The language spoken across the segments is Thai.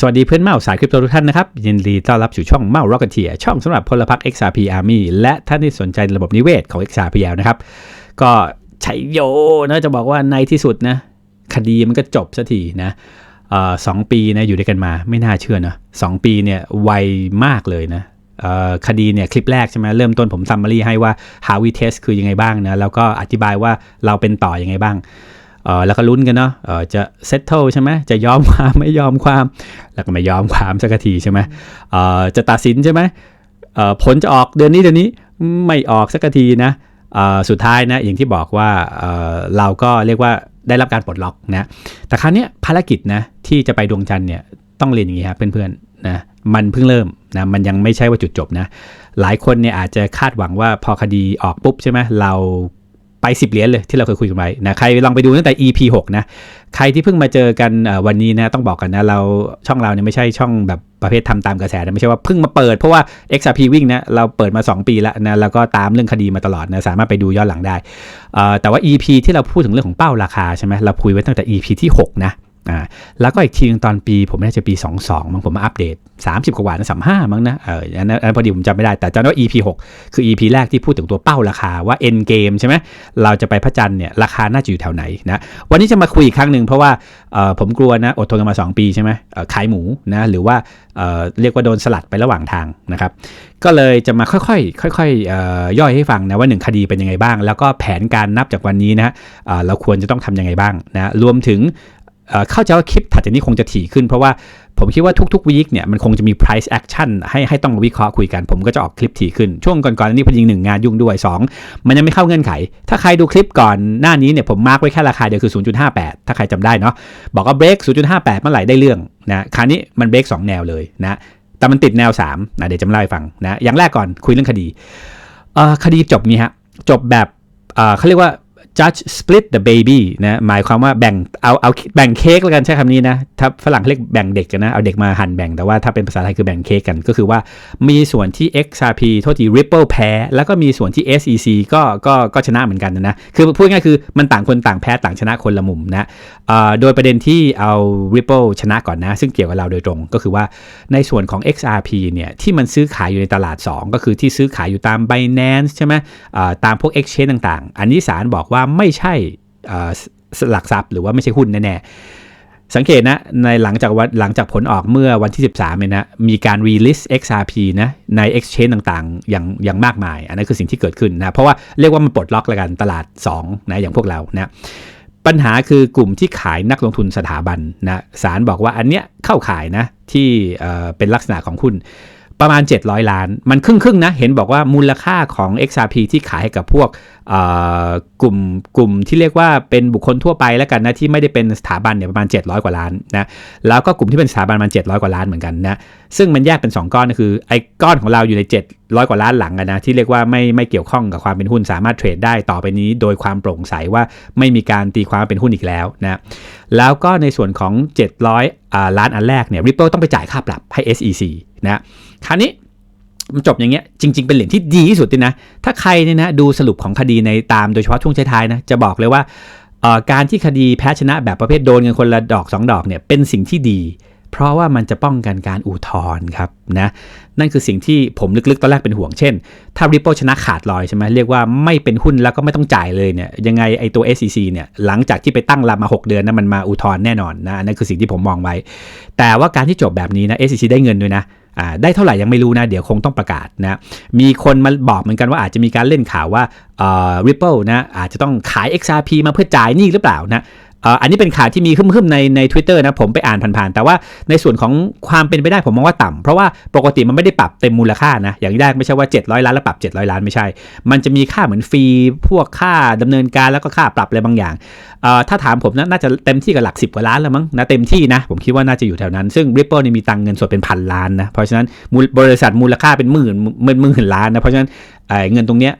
สวัสดีเพื่อนเมาสายคริปโตทุกท่านนะครับ ยินดีต้อนรับสู่ช่องเมา Rocketeer ช่องสำหรับพลพรรค XRP Army และท่านที่สนใจระบบนิเวศของ XRPL นะครับ ก็ใช้โยนะจะบอกว่าในที่สุดนะ คดีมันก็จบสักทีนะสองปีนะอยู่ด้วยกันมาไม่น่าเชื่อนะสองปีเนี่ยไวมากเลยนะคดีเนี่ยคลิปแรกใช่ไหมเริ่มต้นผมซัมมารีให้ว่า how we test คือยังไงบ้างนะแล้วก็อธิบายว่าเราเป็นต่อยังไงบ้าง เออแล้วก็ลุ้นกันเนาะเออจะ settle ใช่ไหมจะยอมความไม่ยอมความ แล้วก็ไม่ยอมความสักทีใช่ไหมเออจะตัดสินใช่ไหมเออผลจะออกเดือนนี้เดือนนี้ไม่ออกสักทีนะสุดท้ายนะอย่างที่บอกว่าเเราก็เรียกว่าได้รับการปลดล็อกนะแต่คราวเนี้ภารกิจนะที่จะไปดวงจันทร์เนี่ยต้องเรียนอย่างนี้ครับเพื่อนๆนะมันเพิ่งเริ่มนะมันยังไม่ใช่ว่าจุดจบนะหลายคนเนี่ยอาจจะคาดหวังว่าพอคดีออกปุ๊บใช่ไหมเรา ไป 10 เหรียญเลยที่เราเคยคุยกันไว้นะใครลองไปดูตั้งแต่ EP 6นะใครที่เพิ่งมาเจอกันวันนี้นะต้องบอกกันนะเราช่องเราเนี่ยไม่ใช่ช่องแบบประเภททำตามกระแสนะไม่ใช่ว่าเพิ่งมาเปิดเพราะว่า XRP วิ่งนะเราเปิดมา 2 ปีแล้วนะแล้วก็ตามเรื่องคดีมาตลอดนะสามารถไปดูย้อนหลังได้แต่ว่า EP ที่เราพูดถึงเรื่องของเป้าราคาใช่ไหมเราคุยไว้ตั้งแต่ EP ที่6นะ อ่าแล้วก็อีกทีนึงตอนปีผมน่าจะปี 22มั้งผมมาอัปเดต 30 กว่านะสามห้ามั้งนะเอออันนั้นอันพอดีผมจำไม่ได้แต่จำได้ว่า EP 6 คือ EP แรกที่พูดถึงตัวเป้าราคาว่า end game ใช่ไหมเราจะไปพระจันทร์เนี่ยราคาน่าจะอยู่แถวไหนนะวันนี้จะมาคุยอีกครั้งหนึ่งเพราะว่าเออผมกลัวนะอดทนกันมา 2 ปีใช่ไหมขายหมูนะหรือว่าเออเรียกว่าโดนสลัดไประหว่างทางนะครับก็เลยจะมาค่อยๆค่อยๆเอ่อย่อยให้ฟังนะว่าหนึ่งคดีเป็นยังไงบ้าง แล้วก็แผนการนับจากวันนี้นะเอ่อเราควรจะต้องทำยังไงบ้างนะรวมถึง เข้าใจว่าคลิปถัดจากนี้คงจะถี่ขึ้น เพราะว่าผมคิดว่าทุกๆวีคเนี่ยมันคงจะมี price action ให้ให้ต้องมาวิเคราะห์คุยกัน ผมก็จะออกคลิปถี่ขึ้น ช่วงก่อนๆอันนี้พอดีหนึ่งงานยุ่งด้วย 2 มันยังไม่เข้าเงื่อนไข ถ้าใครดูคลิปก่อนหน้านี้เนี่ยผมมาร์กไว้แค่ราคาเดียวคือ 0.58 ถ้าใครจำได้เนาะบอกว่าเบรก0.58 เมื่อไหร่ได้เรื่องนะคราวนี้มันเบรก2 แนวเลยนะแต่มันติดแนว3นะเดี๋ยวจะเล่าให้ฟังนะอย่างแรกก่อนคุยเรื่องคดีคดีจบนี้ฮะจบแบบเขาเรียกว่า judge split the baby นะหมายความว่าแบ่งเอาเอาแบ่งเค้กแล้วกันใช้คำนี้นะถ้าฝรั่งเรียกแบ่งเด็กกันนะเอาเด็กมาหั่นแบ่งแต่ว่าถ้าเป็นภาษาไทยคือแบ่งเค้กกัน ก็คือว่ามีส่วนที่ XRP โทษที Ripple แพ้ แล้วก็มีส่วนที่ SEC ก็ก็ก็ชนะเหมือนกันนะคือพูดง่ายๆคือมันต่างคนต่างแพ้ต่างชนะคนละมุมนะโดยประเด็นที่เอา Ripple ชนะก่อนนะ ซึ่งเกี่ยวกับเราโดยตรง ก็คือว่าในส่วนของ XRP เนี่ยที่มันซื้อขายอยู่ในตลาด 2 ก็คือที่ซื้อขายอยู่ตาม Binance ใช่ไหมตามพวก Exchange ต่าง ๆ อันนี้ศาลบอกว่าไม่ใช่หลักทรัพย์หรือว่าไม่ใช่หุ้นแน่ๆ สังเกตนะ ในหลังจากวันหลังจากผลออกเมื่อวันที่ 13เนี่ยนะ มีการ release XRP นะใน exchange ต่างๆ อย่างอย่างมากมาย อันนั้นคือสิ่งที่เกิดขึ้นนะ เพราะว่าเรียกว่ามันปลดล็อกแล้วกันตลาด 2 นะ อย่างพวกเรานะปัญหาคือกลุ่มที่ขายนักลงทุนสถาบันนะศาลบอกว่าอันเนี้ยเข้าขายนะที่เเป็นลักษณะของหุ้น ประมาณ 700 ล้าน มันครึ่งครึ่งนะ เห็นบอกว่ามูลค่าของ XRP ที่ขายให้กับพวกกลุ่มกลุ่มที่เรียกว่าเป็นบุคคลทั่วไปแล้วกันนะ ที่ไม่ได้เป็นสถาบันเนี่ยประมาณ 700 กว่าล้านนะ แล้วก็กลุ่มที่เป็นสถาบันประมาณ 700 กว่าล้านเหมือนกันนะ ซึ่งมันแยกเป็น 2 ก้อนก็คือไอ้ก้อนของเราอยู่ใน 700 กว่าล้านหลังนะ ที่เรียกว่าไม่ไม่เกี่ยวข้องกับความเป็นหุ้นสามารถเทรดได้ต่อไปนี้ โดยความโปร่งใสว่าไม่มีการตีความเป็นหุ้นอีกแล้วนะแล้วก็ในส่วนของ 700อล้านอันแรกเนี่ย Ripple ต้องไปจ่ายค่าปรับให้ SEC นะ คราวนี้มันจบอย่างเงี้ยจริง ๆ เป็นเหรียญที่ดีที่สุดเลยนะ ถ้าใครเนี่ยนะดูสรุปของคดีในตามโดยเฉพาะช่วงท้ายๆนะจะบอกเลยว่าการที่คดีแพ้ชนะแบบประเภทโดนกันคนละดอก 2 ดอกเนี่ยเป็นสิ่งที่ดี เพราะว่ามันจะป้องกันการอุทธรณ์ครับนะนั่นคือสิ่งที่ผมลึกๆตอนแรกเป็นห่วงเช่น ถ้า Ripple ชนะขาดลอยใช่ไหมเรียกว่าไม่เป็นหุ้นแล้วก็ไม่ต้องจ่ายเลยเนี่ยยังไงไอตัว SEC เนี่ยหลังจากที่ไปตั้งรับมา 6 เดือนนะมันมาอุทธรณ์แน่นอนนะนั่นคือสิ่งที่ผมมองไว้ แต่ว่าการที่จบแบบนี้นะ SEC ได้เงินด้วยนะอ่า ได้เท่าไหร่ยังไม่รู้นะ เดี๋ยวคงต้องประกาศนะ มีคนมาบอกเหมือนกันว่าอาจจะมีการเล่นข่าวว่า Ripple นะอาจจะต้องขาย XRP มาเพื่อจ่ายหนี้หรือเปล่านะ อันนี้เป็นข่าวที่มีขึ้นๆในใน Twitter นะผมไปอ่านผ่านๆ แต่ว่าในส่วนของความเป็นไปได้ผมมองว่าต่ำเพราะว่าปกติมันไม่ได้ปรับเต็มมูลค่านะ อย่างแรกไม่ใช่ว่า 700 ล้านแล้วปรับ 700 ล้านไม่ใช่ มันจะมีค่าเหมือนฟรีพวกค่าดำเนินการแล้วก็ค่าปรับอะไรบางอย่าง ถ้าถามผมนะน่าจะเต็มที่กับหลัก 10 กว่าล้านแล้วมั้งนะเต็มที่นะผมคิดว่าน่าจะอยู่แถวนั้น ซึ่ง Ripple นี่มีตังเงินสดเป็นพันล้านนะเพราะฉะนั้นบริษัทมูลค่าเป็นหมื่นหมื่นหมื่นล้านนะเพราะฉะนั้นเงินตรงเนี้ย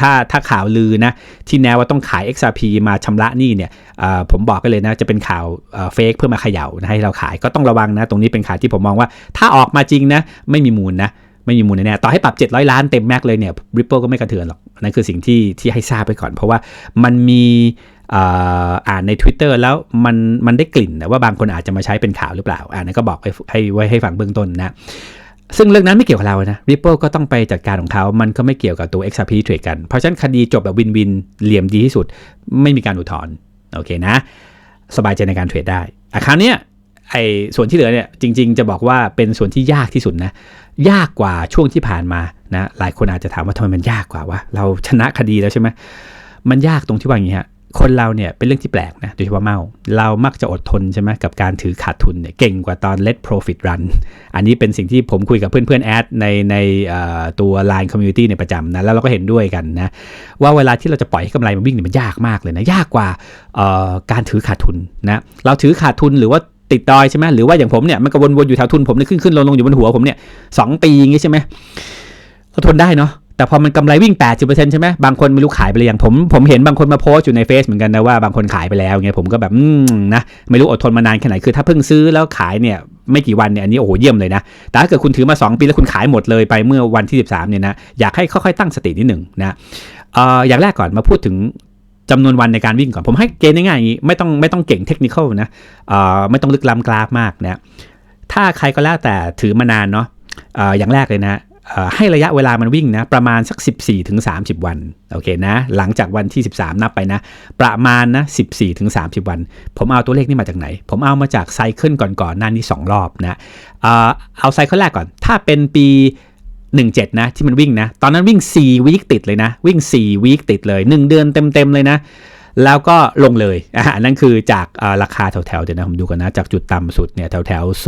ถ้าถ้าข่าวลือนะที่แนวว่าต้องขาย XRP มาชำระหนี้เนี่ยผมบอกกันเลยนะจะเป็นข่าวเฟกเพื่อมาเขย่านะให้เราขายก็ต้องระวังนะ ตรงนี้เป็นข่าวที่ผมมองว่า ถ้าออกมาจริงนะไม่มีมูลนะไม่มีมูลแน่ต่อให้ปรับ 700 ล้านเต็มแม็กเลยเนี่ย Ripple ก็ไม่กระเทือนหรอกนั่นคือสิ่งที่ที่ให้ทราบไปก่อน เพราะว่ามันมีอ่านใน Twitter แล้วมันมันได้กลิ่นนะว่าบางคนอาจจะมาใช้เป็นข่าวหรือเปล่าอ่านั้นก็บอกให้ให้ไว้ให้ฟังเบื้องต้นนะ ซึ่งเรื่องนั้นไม่เกี่ยวกับเรานะ Ripple ก็ต้องไปจัดการของเขา มันก็ไม่เกี่ยวกับตัว XRP เทรดกัน เพราะฉะนั้นคดีจบแบบวินวินเหลี่ยมดีที่สุด ไม่มีการอุทธรณ์โอเคนะ สบายใจในการเทรดได้อะคราวเนี้ยไอ้ส่วนที่เหลือเนี่ยจริง ๆ จะบอกว่าเป็นส่วนที่ยากที่สุดนะ ยากกว่าช่วงที่ผ่านมานะหลายคนอาจจะถามว่าทำไมมันยากกว่าวะเราชนะคดีแล้วใช่ไหมมันยากตรงที่ว่าอย่างนี้ฮะ คนเราเนี่ยเป็นเรื่องที่แปลกนะโดยเฉพาะเมาเรามักจะอดทนใช่ไหมกับการถือขาดทุนเนี่ยเก่งกว่าตอน let profit run อันนี้เป็นสิ่งที่ผมคุยกับเพื่อนๆแอดในในตัว Line Community ในประจำนะแล้วเราก็เห็นด้วยกันนะว่าเวลาที่เราจะปล่อยให้กำไรมันวิ่งเนี่ยมันยากมากเลยนะยากกว่าการถือขาดทุนนะเราถือขาดทุนหรือว่าติดดอยใช่ไหมหรือว่าอย่างผมเนี่ยมันก็วนๆอยู่แถวทุนผมเนี่ยขึ้นขึ้นลงลงอยู่บนหัวผมเนี่ยสองปีอย่างงี้ใช่ไหมเราทนได้เนาะ แต่พอมันกำไรวิ่ง 80%ใช่ไหมบางคนไม่รู้ขายไปหรือยังผมผมเห็นบางคนมาโพสต์อยู่ในเฟซเหมือนกันนะว่าบางคนขายไปแล้วเงี้ยผมก็แบบอืมนะไม่รู้อดทนมานานแค่ไหนคือถ้าเพิ่งซื้อแล้วขายเนี่ยไม่กี่วันเนี่ยอันนี้โอ้โหเยี่ยมเลยนะ แต่ถ้าเกิดคุณถือมา 2 ปีแล้วคุณขายหมดเลยไปเมื่อวันที่ 13เนี่ยนะอยากให้ค่อยๆตั้งสตินิดหนึ่งนะเอ่ออย่างแรกก่อนมาพูดถึงจำนวนวันในการวิ่งก่อนผมให้เกณฑ์ง่ายๆอย่างนี้ไม่ต้องไม่ต้องเก่งเทคนิคนะเอ่อไม่ต้องลึกล้ำกราฟมากนะถ้าใครก็แล้วแต่ถือมานานเนาะเอ่ออย่างแรกเลยนะ ให้ระยะเวลามันวิ่งนะประมาณสัก 14ถึง30 วันโอเคนะหลังจากวันที่ 13 นับไปนะ ประมาณนะ14ถึง30 วัน ผมเอาตัวเลขนี้มาจากไหน ผมเอามาจากไซเคิลก่อนๆหน้านี้ 2 รอบนะเอ่อเอาไซเคิลแรกก่อน ถ้าเป็นปี 17 นะที่มันวิ่งนะ ตอนนั้นวิ่ง 4 วีคติดเลยนะ วิ่ง 4 วีคติดเลย 1 เดือนเต็มๆเลยนะ แล้วก็ลงเลยอะอันนั้นคือจากราคาแถวๆเดี๋ยวนะ ผมดูกันนะ จากจุดต่ำสุดเนี่ยแถวๆ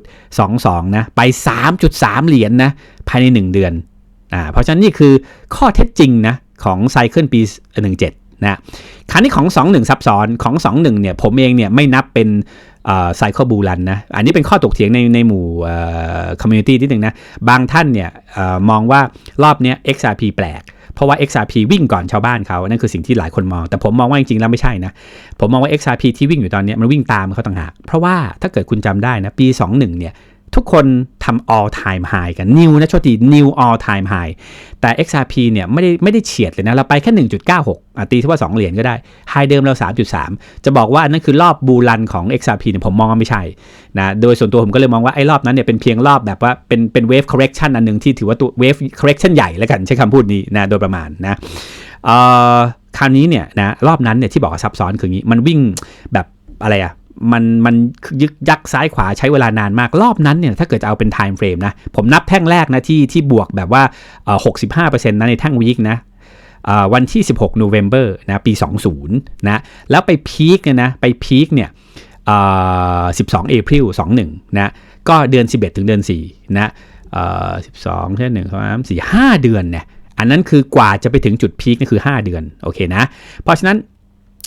0.22 นะ ไป 3.3 เหรียญนะภายใน 1 เดือนอ่าเพราะฉะนั้นนี่คือข้อเท็จจริงนะของไซเคิลปี 17 นะคราวนี้ของ 21 ซับซ้อนของ 21 เนี่ยผมเองเนี่ยไม่นับเป็นไซเคิลบูลันนะ อันนี้เป็นข้อตกเถียงในในหมู่คอมมูนิตี้นิดนึงนะ บางท่านเนี่ยอมองว่ารอบเนี้ย XRP แปลก เพราะว่า XRP วิ่งก่อนชาวบ้านเขานั่นคือสิ่งที่หลายคนมอง แต่ผมมองว่าจริงๆแล้วไม่ใช่นะผมมองว่า XRP ที่วิ่งอยู่ตอนนี้มันวิ่งตามเขาต่างหากเพราะว่าถ้าเกิดคุณจำได้นะปี 21เนี่ย ทุกคนทำ all time high กัน new นะโชติ new all time high แต่ XRP เนี่ยไม่ได้ไม่ได้เฉียดเลยนะ เราไปแค่ 1.96อะตีที่ว่า 2 เหรียญก็ได้ high เดิมเรา 3.3 จะบอกว่านนั้นคือรอบบูรันของ XRP เนี่ยผมมองว่าไม่ใช่นะโดยส่วนตัวผมก็เลยมองว่าไอ้รอบนั้นเนี่ยเป็นเพียงรอบแบบว่าเป็นเป็น wave correction อันหนึ่งที่ถือว่าตัว wave correction ใหญ่แล้วกันใช้คำพูดนี้นะโดยประมาณนะคราวนี้เนี่ยนะรอบนั้นเนี่ยที่บอกว่าซับซ้อนคืออย่างนี้มันวิ่งแบบอะไรอะ มันมันยึกยักซ้ายขวาใช้เวลานานมากรอบนั้นเนี่ยถ้าเกิดจะเอาเป็น time frame นะผมนับแท่งแรกนะที่ที่บวกแบบว่าเอ่อ65%นต์นะในแท่งวีคนะวันที่ 16โนเวม ber นะปี 20 นะแล้วไปพีคเนี่ยนะไปพีคเนี่ยเอ่อ12 April 21 นะก็เดือน 11 ถึงเดือน 4 นะเอ่อ12เช่หนึ่งสองสามสี่ห้าเดือนเนี่ยอันนั้นคือกว่าจะไปถึงจุดพีคนี่คือ 5 เดือนโอเคนะเพราะฉะนั้น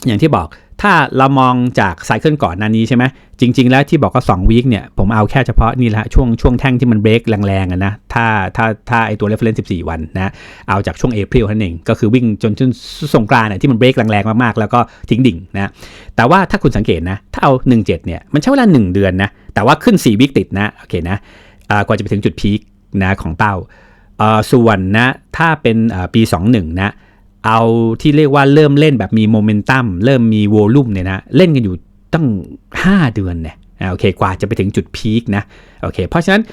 อย่างที่บอก ถ้าเรามองจากไซเคิลก่อนหน้านี้ใช่ไหมจริง ๆ แล้วที่บอกว่า2วีคเนี่ยผมเอาแค่เฉพาะนี่แหละช่วงช่วงแท่งที่มันเบรกแรงๆอะนะถ้าถ้าถ้าไอตัว reference 14วันนะเอาจากช่วงเอพ i l นั่นเองก็คือวิ่งจนจนสงกรานเนี่ยที่มันเบรกแรงๆมากๆ แล้วก็ทิ้งดิ่งนะแต่ว่าถ้าคุณสังเกตนะถ้าเอา 17เนี่ยมันใช้เวลา 1 เดือนนะแต่ว่าขึ้น4วีคติดนะโอเคนะกว่าจะไปถึงจุดพีคนะของเป้าส่วนนะถ้าเป็นอ่าปี 21นะ เอาที่เรียกว่าเริ่มเล่นแบบมีโมเมนตัมเริ่มมีโวลูมเนี่ยนะเล่นกันอยู่ตั้ง 5 เดือนเนี่ยโอเคกว่าจะไปถึงจุดพีคนะโอเคเพราะฉะนั้น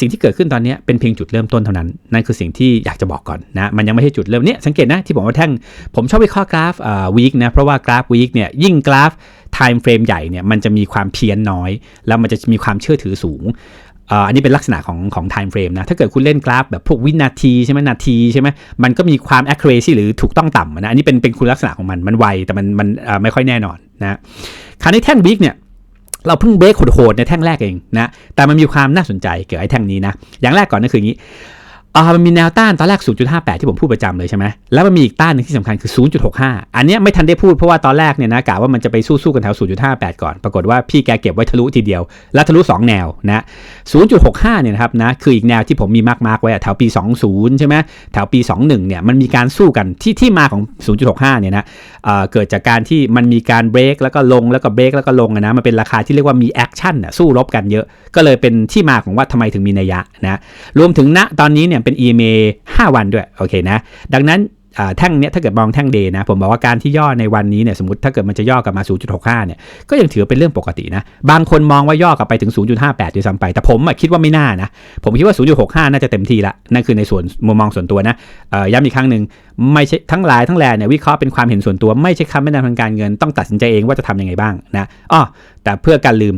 สิ่งที่เกิดขึ้นตอนนี้เป็นเพียงจุดเริ่มต้นเท่านั้น นั่นคือสิ่งที่อยากจะบอกก่อนนะ มันยังไม่ใช่จุดเริ่มเนี่ยสังเกตนะที่ผมว่าแท่งผมชอบวิเคราะห์กราฟอ่าวีคนะเพราะว่ากราฟวีคเนี่ยยิ่งกราฟไทม์เฟรมใหญ่เนี่ยมันจะมีความเพี้ยนน้อย แล้วมันจะมีความเชื่อถือสูง อันนี้เป็นลักษณะของของ time frame นะ ถ้าเกิดคุณเล่นกราฟแบบพวกวินาทีใช่ไหมนาทีใช่ไหมมันก็มีความ accuracy หรือถูกต้องต่ำนะ อันนี้เป็นเป็นคุณลักษณะของมัน มันไว แต่มันมันไม่ค่อยแน่นอนนะคราวนี้แท่งวิกเนี่ยเราเพิ่งเบรกโหดๆในแท่งแรกเองนะ แต่มันมีความน่าสนใจเกี่ยวกับไอ้แท่งนี้นะ อย่างแรกก่อนก็คืออย่างนี้ อ่ามันมีแนวต้านตอนแรก 0.58 ที่ผมพูดประจำเลยใช่ไหมแล้วมันมีอีกต้านหนึงที่สำคัญคือ 0.65 อันเนี้ยไม่ทันได้พูดเพราะว่าตอนแรกเนี่ยนะกะว่ามันจะไปสู้ๆกันแถว 0.58 ก่อน ปรากฏว่าพี่แกเก็บไว้ทะลุทีเดียว แล้วทะลุ 2 แนวนะ 0.65 เนี่ยนะครับนะคืออีกแนวที่ผมมีมาร์กๆไว้แถวปี 20 ใช่ไหมแถวปี 21 เนี่ยมันมีการสู้กันที่ที่มาของ 0.65 เนี่ยนะเอ่อเกิดจากการที่มันมีการเบรกแล้วก็ลงแล้วก็เบรกแล้วก็ลงนะมันเป็นราคาที่เรียกว่ามีแอคชั่นอะสู้รบกันเยอะก็เลยเป็นที่มาของว่าทำไมถึงมีนัยยะนะรวมถึงณตอนนี้เนี่ยเป็น EMA 5 วันด้วย โอเคนะ ดังนั้นแท่งเนี้ยถ้าเกิดมองแท่งเดนะ ผมบอกว่าการที่ย่อในวันนี้เนี่ยสมมติถ้าเกิดมันจะย่อกลับมา 0.65 เนี่ยก็ยังถือเป็นเรื่องปกตินะ บางคนมองว่าย่อกลับไปถึง 0.58ด้วยซ้ำไป แต่ผมคิดว่าไม่น่านะ ผมคิดว่า 0.65 น่าจะเต็มที่ละ นั่นคือในส่วนมุมมองส่วนตัวนะย้ำอีกครั้งหนึ่งไม่ใช่ทั้งหลายทั้งแหล่เนี่ยวิเคราะห์เป็นความเห็นส่วนตัวไม่ใช่คำแนะนำทางการเงินต้องตัดสินใจเองว่าจะทำยังไงบ้างนะอ้อแต่เพื่อการลืม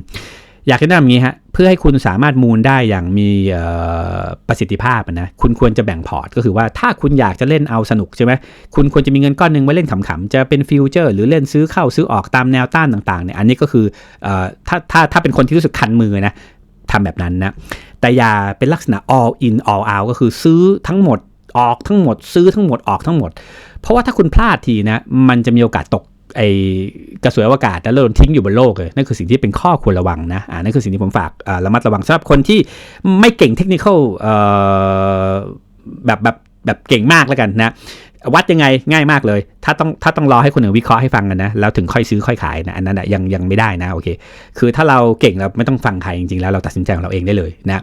อยากแนะนำอย่างนี้ฮะเพื่อให้คุณสามารถมูลได้อย่างมีประสิทธิภาพนะคุณควรจะแบ่งพอร์ต ก็คือว่าถ้าคุณอยากจะเล่นเอาสนุกใช่ไหมคุณควรจะมีเงินก้อนหนึ่งไว้เล่นขำๆจะเป็นฟิวเจอร์ หรือเล่นซื้อเข้าซื้อออกตามแนวต้านต่างๆเนี่ยอันนี้ก็คืออถ้าถ้าถ้าเป็นคนที่รู้สึกคันมือนะทำแบบนั้นนะแต่อย่าเป็นลักษณะ all in all out ก็คือซื้อทั้งหมดออกทั้งหมด ซื้อทั้งหมดออกทั้งหมด เพราะว่าถ้าคุณพลาดทีนะมันจะมีโอกาสตก ไอกระสวยอวกาศแล้วโดนทิ้งอยู่บนโลกเลยนั่นคือสิ่งที่เป็นข้อควรระวังนะอ่านั่นคือสิ่งที่ผมฝากระมัดระวังสำหรับคนที่ไม่เก่งเทคนิคอ่อแบบแบบแบบเก่งมากแล้วกันนะวัดยังไงง่ายมากเลย ถ้าต้องถ้าต้องรอให้คนอื่นวิเคราะห์ให้ฟังกันนะแล้วถึงค่อยซื้อค่อยขายนะอันนั้นนะยังยังไม่ได้นะโอเค คือถ้าเราเก่งเราไม่ต้องฟังใครจริงๆแล้วเราตัดสินใจของเราเองได้เลยนะ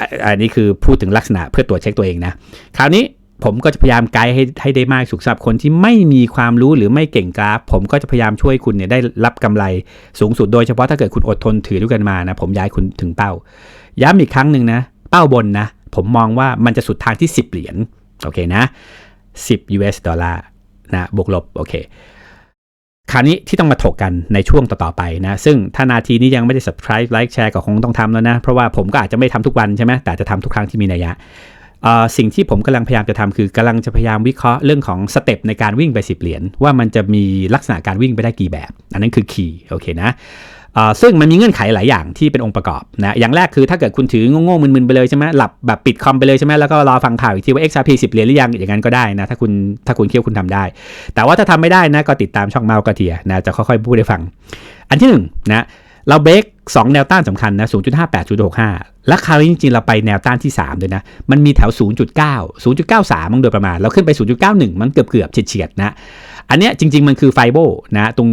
อะอันนี้คือพูดถึงลักษณะเพื่อตรวจเช็คตัวเองนะคราวนี้ ผมก็จะพยายามไกด์ให้ให้ได้มากสุดสำหรับคนที่ไม่มีความรู้หรือไม่เก่งกราฟ ผมก็จะพยายามช่วยคุณเนี่ยได้รับกำไรสูงสุดโดยเฉพาะถ้าเกิดคุณอดทนถือด้วยกันมานะผมย้ายคุณถึงเป้า ย้ำอีกครั้งหนึ่งนะ เป้าบนนะ ผมมองว่ามันจะสุดทางที่ 10 เหรียญโอเคนะ 10 US ดอลลาร์นะบวกลบโอเคคราวนี้ที่ต้องมาถกกันในช่วงต่อ ๆ ไปนะ ซึ่งถ้านาทีนี้ยังไม่ได้ subscribe like แชร์ก็คงต้องทำแล้วนะ เพราะว่าผมก็อาจจะไม่ทำทุกวันใช่ไหมแต่จะทำทุกครั้งที่มีนัยยะ สิ่งที่ผมกำลังพยายามจะทำคือกำลังจะพยายามวิเคราะห์เรื่องของสเต็ปในการวิ่งไป 10 เหรียญว่ามันจะมีลักษณะการวิ่งไปได้กี่แบบ อันนั้นคือคีย์โอเคนะซึ่งมันมีเงื่อนไขหลายอย่างที่เป็นองค์ประกอบนะอย่างแรกคือถ้าเกิดคุณถือโง่ๆมึนๆไปเลยใช่ไหมหลับแบบปิดคอมไปเลยใช่ไหมแล้วก็รอฟังข่าวอีกทีว่า XRP 10 เหรียญหรือยังอย่างนั้นก็ได้นะถ้าคุณถ้าคุณคิดว่าคุณทำได้ แต่ว่าถ้าทำไม่ได้นะก็ติดตามช่องเมาส์กระเทียนะจะค่อยๆพูดให้ฟัง อันที่หนึ่งนะเราเบรก 2 แนวต้านสำคัญนะ 0.58 0.65 และคราวนี้จริงๆ เราไปแนวต้านที่ 3 ด้วยนะ มันมีแถว 0.9 0.93 มั้งโดยประมาณ เราขึ้นไป 0.91 มันเกือบๆเฉียดๆ นะ อันเนี้ยจริง ๆ มันคือไฟโบนะ ตรง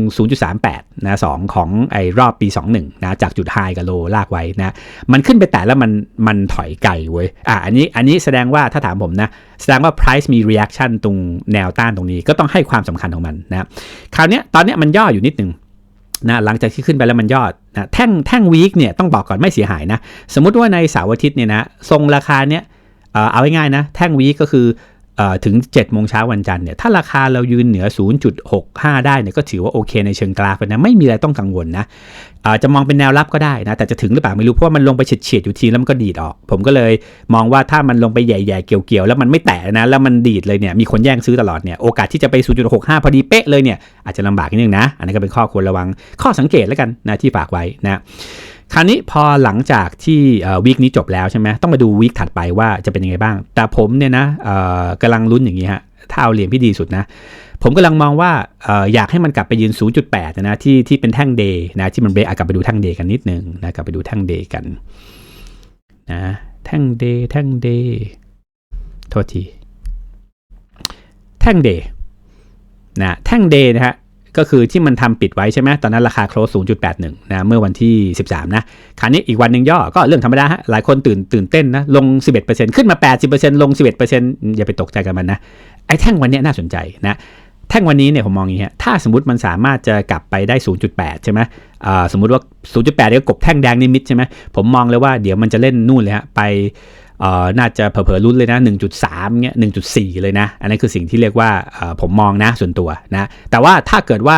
0.38 นะ2ของไอ้รอบปี 21 นะ จากจุดไฮกับโลลากไว้นะ มันขึ้นไปแต่แล้วมันมันถอยไกลเว้ย อะ อันนี้ อันนี้แสดงว่าถ้าถามผมนะ แสดงว่า price มี reaction ตรงแนวต้านตรงนี้ ก็ต้องให้ความสำคัญของมันนะ คราวเนี้ยตอนเนี้ยมันย่ออยู่นิดนึง นะหลังจากที่ขึ้นไปแล้วมันยอดนะแท่งแท่งวีคเนี่ยต้องบอกก่อนไม่เสียหายนะ สมมุติว่าในเสาร์อาทิตย์เนี่ยนะทรงราคาเนี่ยเอาง่ายๆนะ แท่งวีคก็คือ ถึง7โมงเช้าวันจันทร์เนี่ยถ้าราคาเรายืนเหนือ 0.65 ได้เนี่ยก็ถือว่าโอเคในเชิงกราฟนะไม่มีอะไรต้องกังวลนะอ่อจะมองเป็นแนวรับก็ได้นะ แต่จะถึงหรือเปล่าไม่รู้ เพราะว่ามันลงไปเฉียดๆอยู่ทีแล้วมันก็ดีดออก ผมก็เลยมองว่าถ้ามันลงไปใหญ่ๆ เกี่ยวๆ แล้วมันไม่แตะนะ แล้วมันดีดเลยเนี่ยมีคนแย่งซื้อตลอดเนี่ยโอกาสที่จะไป 0.65 พอดีเป๊ะเลยเนี่ยอาจจะลำบากนิดนึงนะ อันนี้ก็เป็นข้อควรระวังข้อสังเกตแล้วกันนะที่ฝากไว้นะ คราวนี้พอหลังจากที่วีคนี้จบแล้วใช่ไหมต้องมาดูวีคถัดไปว่าจะเป็นยังไงบ้าง แต่ผมเนี่ยนะกำลังลุ้นอย่างนี้ฮะถ้าเอาเหรียญที่ดีสุดนะผมกำลังมองว่าอออยากให้มันกลับไปยืน 0.8 นะที่ที่เป็นแท่งเดย์นะที่มันเบรกกลับไปดูแท่งเดย์กันนิดนึงนะกลับไปดูแท่งเดย์กันนะแท่งเดย์แท่งเดย์โทษที แท่งเดย์นะแท่งเดย์นะฮะ ก็คือที่มันทำปิดไว้ใช่ไหมตอนนั้นราคาโคลส0.81นะเมื่อวันที่ 13 นะคราวนี้อีกวันหนึ่งย่อก็เรื่องธรรมดาฮะหลายคนตื่นตื่นเต้นนะลง 11%ขึ้นมา 80%ลง 11%อย่าไปตกใจกับมันนะไอ้แท่งวันนี้น่าสนใจนะแท่งวันนี้เนี่ยผมมองอย่างนี้ฮะถ้าสมมติมันสามารถจะกลับไปได้ 0.8 ใช่ไหมอ่าสมมติว่า 0.8เนี่ยก็กบแท่งแดงนิมิตใช่ไหมผมมองเลยว่าเดี๋ยวมันจะเล่นนู่นเลยฮะไป น่าจะเผลอๆรุ่นเลยนะ 1.3เงี้ย1.4 เลยนะ อันนั้นคือสิ่งที่เรียกว่าผมมองนะส่วนตัวนะแต่ว่าถ้าเกิดว่า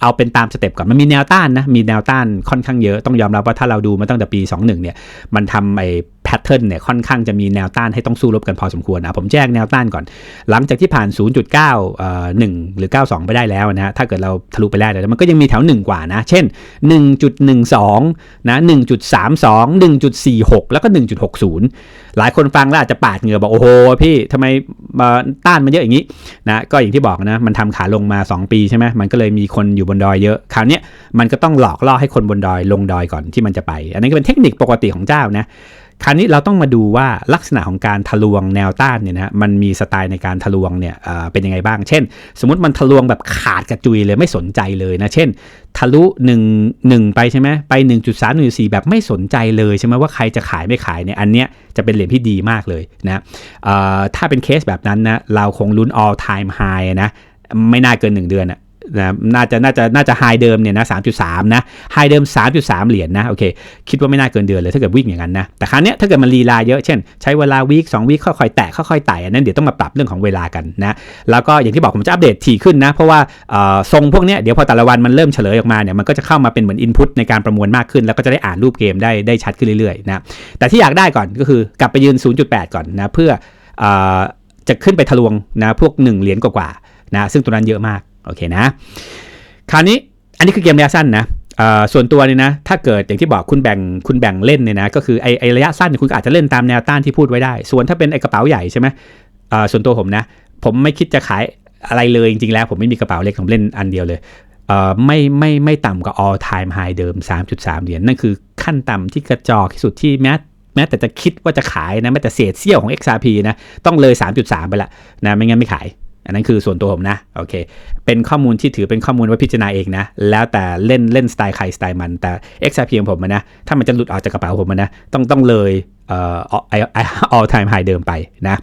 เอาเป็นตามสเต็ปก่อน มันมีแนวต้านนะ มีแนวต้านค่อนข้างเยอะ ต้องยอมรับว่าถ้าเราดูมาตั้งแต่ปี 21 เนี่ย มันทำไอ พทเทิร์นเนี่ยค่อนข้างจะมีแนวต้านให้ต้องสู้รบกันพอสมควรนะผมแจ้งแนวต้านก่อน หลังจากที่ผ่าน 0.9เอ่อ1หรือ 92 ไปได้แล้วนะฮะถ้าเกิดเราทะลุไปได้แล้วมันก็ยังมีแถว 1 กว่านะ เช่น 1.12 นะ 1.32 1.46 แล้วก็ 1.60 หลายคนฟังแล้วอาจจะปาดเหงื่อบอกโอ้โหพี่ทำไมมาต้านมันเยอะอย่างนี้นะก็อย่างที่บอกนะมันทำขาลงมา 2 ปีใช่ไหมมันก็เลยมีคนอยู่บนดอยเยอะคราวนี้มันก็ต้องหลอกล่อให้คนบนดอยลงดอยก่อนที่มันจะไป อันนี้ก็เป็นเทคนิคปกติของเจ้านะ คราวนี้เราต้องมาดูว่าลักษณะของการทะลวงแนวต้านเนี่ยนะมันมีสไตล์ในการทะลวงเนี่ยเป็นยังไงบ้าง เช่น สมมติมันทะลวงแบบขาดกระจุยเลยไม่สนใจเลยนะ เช่น ทะลุ1 1ไปใช่ไหมไป 1.3 1.4 แบบไม่สนใจเลยใช่ไหมว่าใครจะขายไม่ขายเนี่ยอันเนี้ยจะเป็นเหรียญที่ดีมากเลยนะเอ่อถ้าเป็นเคสแบบนั้นนะเราคงลุ้น all time high นะไม่น่าเกิน 1 เดือนอะ นะน่าจะน่าจะน่าจะไฮเดิมเนี่ยนะ3.3นะไฮเดิม3.3เหรียญนะโอเคคิดว่าไม่น่าเกินเดือนเลยถ้าเกิดวิ่งอย่างนั้นนะแต่ครั้งเนี้ยถ้าเกิดมันลีลาเยอะเช่น ใช้เวลาวีคสองวีคค่อยๆแตะค่อยๆไต่อันนั้นเดี๋ยวต้องมาปรับเรื่องของเวลากันนะแล้วก็อย่างที่บอกผมจะอัปเดตถี่ขึ้นนะเพราะว่าทรงพวกเนี้ยเดี๋ยวพอแต่ละวันมันเริ่มเฉลยออกมาเนี่ยมันก็จะเข้ามาเป็นเหมือนอินพุตในการประมวลมากขึ้น แล้วก็จะได้อ่านรูปเกมได้ได้ชัดขึ้นเรื่อยๆนะแต่ที่อยากได้ก่อนก็คือกลับไปยืน 0.8 ก่อนนะเพื่ออจะขึ้นไปทะลวงนะพวก 1 เหรียญกว่าๆนะซึ่งตัวนั้นเยอะมาก โอเคนะ คราวนี้อันนี้คือเกมระยะสั้นนะส่วนตัวเนี่ยนะ ถ้าเกิดอย่างที่บอกคุณแบ่งคุณแบ่งเล่นเนี่ยนะ ก็คือไอไอระยะสั้นเนี่ยคุณก็อาจจะเล่นตามแนวต้านที่พูดไว้ได้ ส่วนถ้าเป็นไอกระเป๋าใหญ่ใช่ไหมส่วนตัวผมนะ ผมไม่คิดจะขายอะไรเลยจริงๆแล้ว ผมไม่มีกระเป๋าเล็กผมเล่นอันเดียวเลยเไม่ไม่ไม่ต่ำกว่า all time high เดิม 3.3 เหรียญนั่นคือขั้นต่ำที่กระจอกที่สุดที่แม้แม้แต่จะคิดว่าจะขายนะแม้แต่เศษเสี้ยวของ XRP นะต้องเลย 3.3 ไปละนะไม่งั้นไม่ขาย อันนั้นคือส่วนตัวผมนะโอเค เป็นข้อมูลที่ถือเป็นข้อมูลไว้พิจารณาเองนะ แล้วแต่เล่นเล่นสไตล์ใครสไตล์มันแต่ XRP ของผมนะ ถ้ามันจะหลุดออกจากกระเป๋าผมนะ ต้องต้องเลยเอ่อ all time high เดิมไปนะ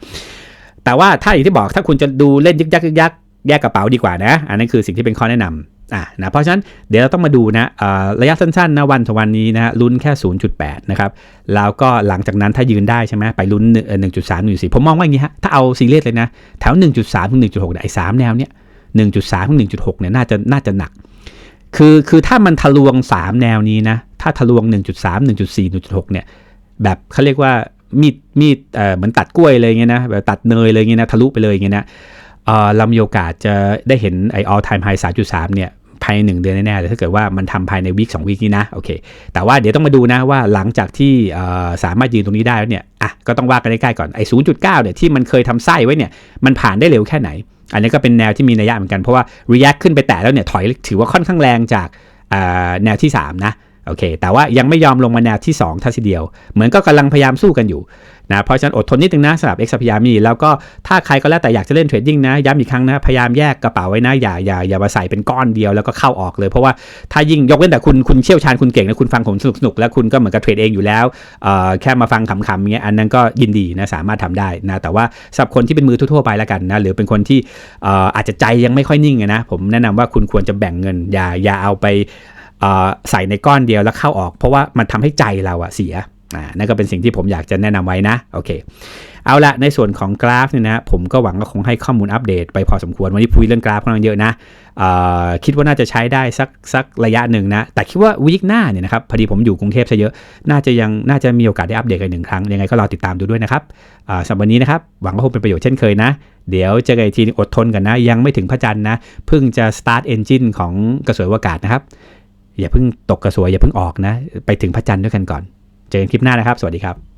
แต่ว่าถ้าอย่างที่บอกถ้าคุณจะดูเล่นยึกยักยึกยักแยกกระเป๋าดีกว่านะ อันนั้นคือสิ่งที่เป็นข้อแนะนำ อะนะเพราะฉะนั้นเดี๋ยวเราต้องมาดูนะระยะสั้นๆนะวันต่อวันนี้นะลุ้นแค่ 0.8 นะครับ แล้วก็หลังจากนั้นถ้ายืนได้ใช่ไหมไปลุ้น 1.3 1.4 ผมมองว่าอย่างนี้ฮะ ถ้าเอาซีเรียสเลยนะ แถว 1.3 ถึง 1.6เนี่ยไอ้สามแนวเนี้ย1.3 ถึง 1.6 เนี่ยน่าจะน่าจะหนัก คือคือถ้ามันทะลวง 3 แนวนี้นะ ถ้าทะลวง 1.3 1.4 1.6 เนี่ยแบบเขาเรียกว่ามีดมีดเอ่อเหมือนตัดกล้วยเลยเงี้ยนะแบบตัดเนยเลยเงี้ยนะทะลุไปเลยเงี้ยนะเอ่อเรามีโอกาสจะได้เห็นไอ้ all time high 3.3เนี่ย ภายในหนึ่งเดือนแน่ๆแต่ถ้าเกิดว่ามันทำภายในวีคสองวีคนี้นะโอเคแต่ว่าเดี๋ยวต้องมาดูนะว่าหลังจากที่สามารถยืนตรงนี้ได้แล้วเนี่ยอะก็ต้องว่ากันใกล้ๆก่อนไอ้ศูนย์จุดเก้าเนี่ยที่มันเคยทำไส้ไว้เนี่ยมันผ่านได้เร็วแค่ไหน อันนี้ก็เป็นแนวที่มีนัยยะเหมือนกันเพราะว่า react ขึ้นไปแตะแล้วเนี่ยถอยถือว่าค่อนข้างแรงจากแนวที่3นะ โอเค แต่ว่ายังไม่ยอมลงมาแนวที่2ท่าทีเดียว เหมือนก็กำลังพยายามสู้กันอยู่นะ เพราะฉะนั้นอดทนนิดนึงนะสำหรับ x พยายามีแล้วก็ถ้าใครก็แล้วแต่อยากจะเล่นเทรดดิ้งนะ ย้ำอีกครั้งนะ พยายามแยกกระเป๋าไว้นะ อย่าอย่าอย่ามาใส่เป็นก้อนเดียวแล้วก็เข้าออกเลย เพราะว่าถ้ายิ่งยกเว้นแต่คุณคุณเชี่ยวชาญคุณเก่งนะคุณฟังผมสนุกสนุกแล้วคุณก็เหมือนกับเทรดเองอยู่แล้วเอ่อแค่มาฟังขำๆเงี้ยอันนั้นก็ยินดีนะสามารถทำได้นะแต่ว่าสำหรับคนที่เป็นมือทั่วๆไปแล้วกันนะหรือเป็นคนที่เอ่ออาจจะใจยังไม่ค่อยนิ่งนะผมแนะนำว่าคุณควรจะแบ่งเงินอย่าอย่าเอาไป ใส่ในก้อนเดียวแล้วเข้าออก เพราะว่ามันทำให้ใจเราอะเสียอ่านั่นก็เป็นสิ่งที่ผมอยากจะแนะนำไว้นะโอเคเอาละในส่วนของกราฟเนี่ยนะผมก็หวังว่าคงให้ข้อมูลอัปเดตไปพอสมควร วันนี้พูดเรื่องกราฟค่อนข้างเยอะนะคิดว่าน่าจะใช้ได้สักสักระยะหนึ่งนะ แต่คิดว่าวีคหน้าเนี่ยนะครับพอดีผมอยู่กรุงเทพซะเยอะ น่าจะยังน่าจะมีโอกาสได้อัปเดตกันหนึ่งครั้ง ยังไงก็รอติดตามดูด้วยนะครับสำหรับวันนี้นะครับหวังว่าคงเป็นประโยชน์เช่นเคยนะ เดี๋ยวเจอกันทีอดทนกันนะ ยังไม่ถึงพระจันทร์นะเพิ่งจะ start engine ของกระสวยอวกาศนะครับ อย่าเพิ่งตกกระสวยอย่าเพิ่งออกนะ ไปถึงพระจันทร์ด้วยกันก่อน เจอกันคลิปหน้านะครับ สวัสดีครับ